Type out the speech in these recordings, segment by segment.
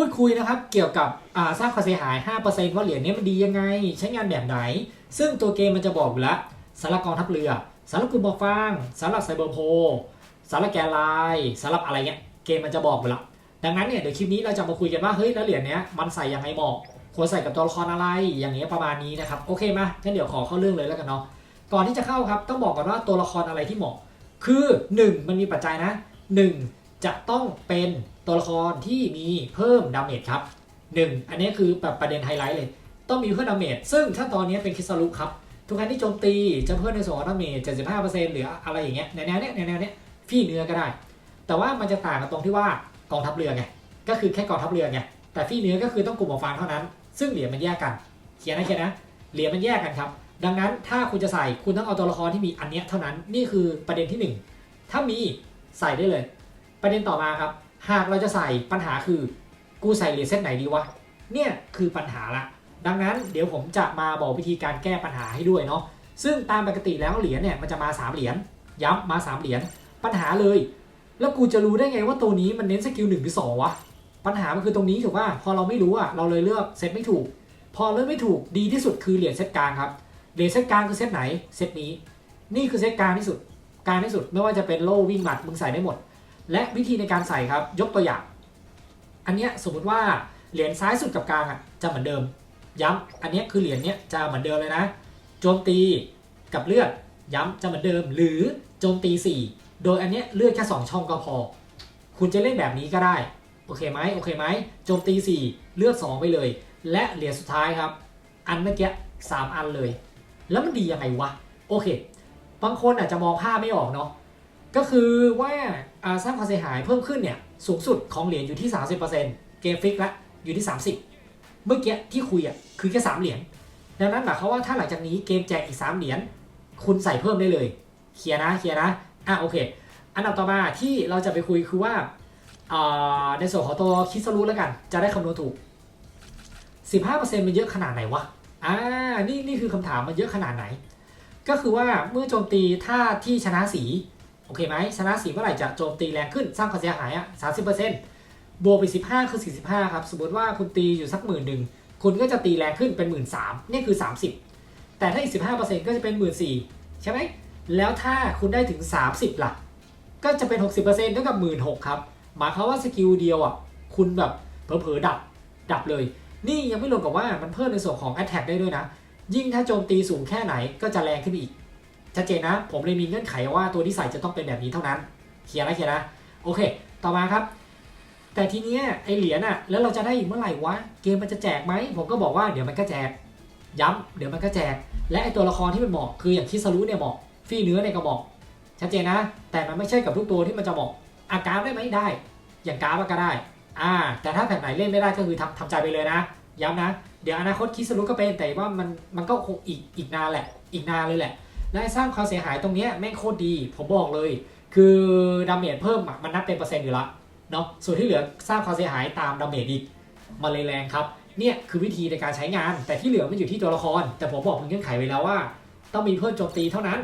พูดคุยนะครับเกี่ยวกับสร้างความเสียหาย 5%ว่าเหรียญนี้มันดียังไง ใช้งานแบบไหน ซึ่งตัวเกมมันจะบอกอยู่แล้วสำหรับกองทัพเรือสำหรับกลุ่มบอกฟางสำหรับไซเบอร์โพสำหรับแกนไลน์สำหรับอะไรเงี้ยเกมมันจะบอกอยู่แล้วดังนั้นเนี่ยเดี๋ยวคลิปนี้เราจะมาคุยกันว่าเฮ้ยแล้วเหรียญเนี้ยมันใส่ยังไงเหมาะควรใส่กับตัวละครอะไรอย่างเงี้ยประมาณนี้นะครับโอเคมางั้นเดี๋ยวขอเข้าเรื่องเลยแล้วกันเนาะก่อนที่จะเข้าครับต้องบอกก่อนว่าตัวละครอะไรที่เหมาะ คือ 1 มันมีปัจจัยนะ 1 จะต้องเป็นตัวละครที่มีเพิ่มดาเมจครับ 1 อันนี้คือแบบประเด็นไฮไลท์เลย ต้องมีเพิ่มดาเมจซึ่งถ้าตอนนี้เป็นคิสรุครับ ทุกครั้งที่โจมตีจะเพิ่มในส่วนของดาเมจ75%หรืออะไรอย่างเงี้ยในแนวเนี้ยในแนวเนี้ยฟี่เนื้อก็ได้ แต่ว่ามันจะต่างกันตรงที่ว่ากองทัพเรือไงก็คือแค่กองทัพเรือไงแต่ฟี่เนื้อก็คือต้องกลุ่มหมวกฟางเท่านั้น ซึ่งเหรียญมันแยกกันเขียนนะเขียนนะเหรียญมันแยกกันครับดังนั้นถ้าคุณจะใส่คุณต้องเอาตัวละครที่มีอันเนี้ยเท่านั้นนี่คือประเด็นที่หนึ่งถ้ามีใส่ได้เลย ประเด็นต่อมาครับ หากเราจะใส่ปัญหาคือกูใส่เหรียญเซตไหนดีวะ เนี่ยคือปัญหาละ ดังนั้นเดี๋ยวผมจะมาบอกวิธีการแก้ปัญหาให้ด้วยเนาะ ซึ่งตามปกติแล้วเหรียญเนี่ยมันจะมา 3 เหรียญ ย้ำมา 3 เหรียญ ปัญหาเลย แล้วกูจะรู้ได้ไงว่าตัวนี้มันเน้นสกิลหนึ่งหรือสองวะ ปัญหามันคือตรงนี้ถูกป่ะ พอเราไม่รู้อะเราเลยเลือกเซตไม่ถูก พอเลือกไม่ถูกดีที่สุดคือเหรียญเซตกลางครับ เหรียญเซตกลางคือเซตไหน เซตนี้ นี่คือเซตกลางที่สุด กลางที่สุด ไม่ว่าจะเป็นโล่วิ่งหมัดมึงใส่ได้หมด และวิธีในการใส่ครับยกตัวอย่าง อันเนี้ยสมมติว่าเหรียญซ้ายสุดกับกลางอะจะเหมือนเดิม ย้ำอันเนี้ยคือเหรียญเนี้ยจะเหมือนเดิมเลยนะ โจมตีกับเลือดย้ำจะเหมือนเดิม หรือโจมตี 4 โดยอันเนี้ยเลือดแค่ 2 ช่องก็พอ คุณจะเล่นแบบนี้ก็ได้ โอเคไหมโอเคไหมโจมตี 4 เลือด 2 ไปเลย และเหรียญสุดท้ายครับ อันเมื่อกี้สามอันเลย แล้วมันดียังไงวะ โอเค บางคนอาจจะมองภาพไม่ออกเนาะ ก็คือว่าสร้างความเสียหายเพิ่มขึ้นเนี่ยสูงสุดของเหรียญอยู่ที่ 30%เกมฟิกละอยู่ที่ 30 เมื่อกี้ที่คุยอะคือแค่3เหรียญดังนั้นหมายความว่าถ้าหลังจากนี้เกมแจกอีก 3 เหรียญคุณใส่เพิ่มได้เลยเคลียร์นะเคลียร์นะอะโอเค อันดับต่อมาที่เราจะไปคุยคือว่าในส่วนของตัวคิสรูแล้วกัน จะได้คำนวณถูก 15%มันเยอะขนาดไหนวะอ่านี่นี่คือคำถามมันเยอะขนาดไหน ก็คือว่าเมื่อโจมตีถ้าที่ชนะสี โอเคไหมชนะสีเมื่อไหร่จะโจมตีแรงขึ้นสร้างความเสียหายอะ30%บเปอร์เซ็นต์บวกไป15คือ45ครับ สมมติว่าคุณตีอยู่สักหมื่นหนึ่งคุณก็จะตีแรงขึ้นเป็น1 3ื่นสามนี่คือ30แต่ถ้าอีก15%ก็จะเป็น1 4ื่นสี่ใช่ไหมแล้วถ้าคุณได้ถึง30ล่ะ ก็จะเป็น60%เปอร์เซ็นต์เท่ากับ1 6ื่นหกครับหมายความว่าสกิลเดียวอะคุณแบบเผลอๆดับดับเลย นี่ยังไม่รวมกับว่ามันเพิ่มในส่วนของ Attack ได้ด้วยนะ ยิ่งถ้าโจมตีสูงแค่ไหนก็จะแรงขึ้นอีก ชัดเจนนะ ผมเลยมีเงื่อนไขว่าตัวที่ใส่จะต้องเป็นแบบนี้เท่านั้นเคลียร์นะเคลียร์นะโอเค ต่อมาครับ แต่ทีเนี้ยไอเหรียญอะแล้วเราจะได้อีกเมื่อไหร่วะเกมมันจะแจกไหมผมก็บอกว่าเดี๋ยวมันก็แจกย้ำเดี๋ยวมันก็แจก และไอตัวละครที่มันเหมาะคืออย่างคิสรุเนี่ยเหมาะฟี่เนื้อเนี่ยก็เหมาะชัดเจนนะ แต่มันไม่ใช่กับทุกตัวที่มันจะเหมาะอาการได้ไหมได้ อย่างการก็ได้อ่าแต่ถ้าแบบไหนเล่นไม่ได้ก็คือทำทำใจไปเลยนะย้ำนะ เดี๋ยวอนาคตคิสรุก็เป็นแต่ว่ามันมันก็คงอีกอีกนานแหละ อีกนานเลยแหละ และสร้างความเสียหายตรงนี้แม่งโคตรดี ผมบอกเลย คือดาเมจเพิ่มมันนับเป็นเปอร์เซ็นต์อยู่ละเนาะส่วนที่เหลือสร้างความเสียหายตามดาเมจอีกมาเลยแรงครับเนี่ยคือวิธีในการใช้งาน แต่ที่เหลือมันอยู่ที่ตัวละคร แต่ผมบอกเงื่อนไขไว้แล้วว่า ต้องมีเพิ่มโจมตีเท่านั้น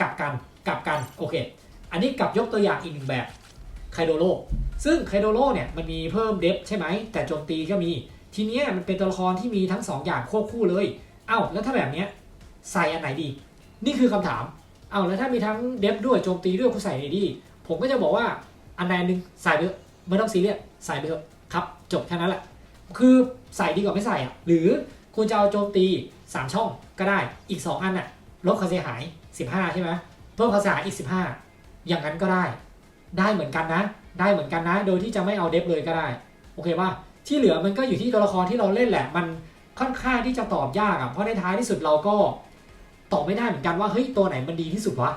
กลับกันกลับกันโอเค อันนี้กลับยกตัวอย่างอีกหนึ่งแบบไคโดโลซึ่งไคโดโลเนี่ยมันมีเพิ่มเดฟใช่ไหมแต่โจมตีก็มีทีเนี้ยมันเป็นตัวละครที่มีทั้งสองอย่างควบคู่เลย เอ้าแล้วถ้าแบบเนี้ยใส่อันไหนดี นี่คือคำถาม เอาแล้วถ้ามีทั้งเดฟด้วยโจมตีด้วยกูใส่ไหนดี ผมก็จะบอกว่าอันใดหนึ่งใส่ไปเถอะไม่ต้องซีเรียสใส่ไปเถอะครับ จบแค่นั้นแหละ คือใส่ดีกว่าไม่ใส่อะ หรือคุณจะเอาโจมตี 3 ช่องก็ได้อีก 2 อันอะลดค่าเสียหาย 15 ใช่ไหมเพิ่มคาเสียหายอีก 15 อย่างนั้นก็ได้ ได้เหมือนกันนะ ได้เหมือนกันนะ โดยที่จะไม่เอาเดฟเลยก็ได้ โอเคป่ะที่เหลือมันก็อยู่ที่ตัวละครที่เราเล่นแหละ มันค่อนข้างที่จะตอบยากอะเพราะในท้ายที่สุดเราก็ ตอบไม่ได้เหมือนกันว่าเฮ้ยตัวไหนมันดีที่สุดวะ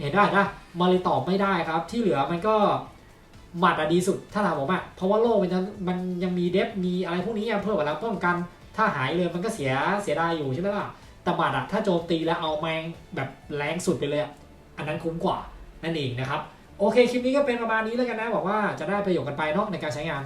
เห็นได้นะมาเลยตอบไม่ได้ครับ ที่เหลือมันก็หมัดอะดีสุดถ้าถามผมอะเพราะว่าโลกมันยังมันยังมีเดฟมีอะไรพวกนี้เพิ่มเวลาป้องกัน ถ้าหายเลยมันก็เสียเสียดายอยู่ใช่ไหมล่ะแต่หมัดอะถ้าโจมตีแล้วเอาแมงแบบแรงสุดไปเลยอันนั้นคุ้มกว่านั่นเองนะครับโอเคคลิปนี้ก็เป็นประมาณนี้แล้วกันนะบอกว่าจะได้ประโยชน์กันไปเนาะในการใช้งาน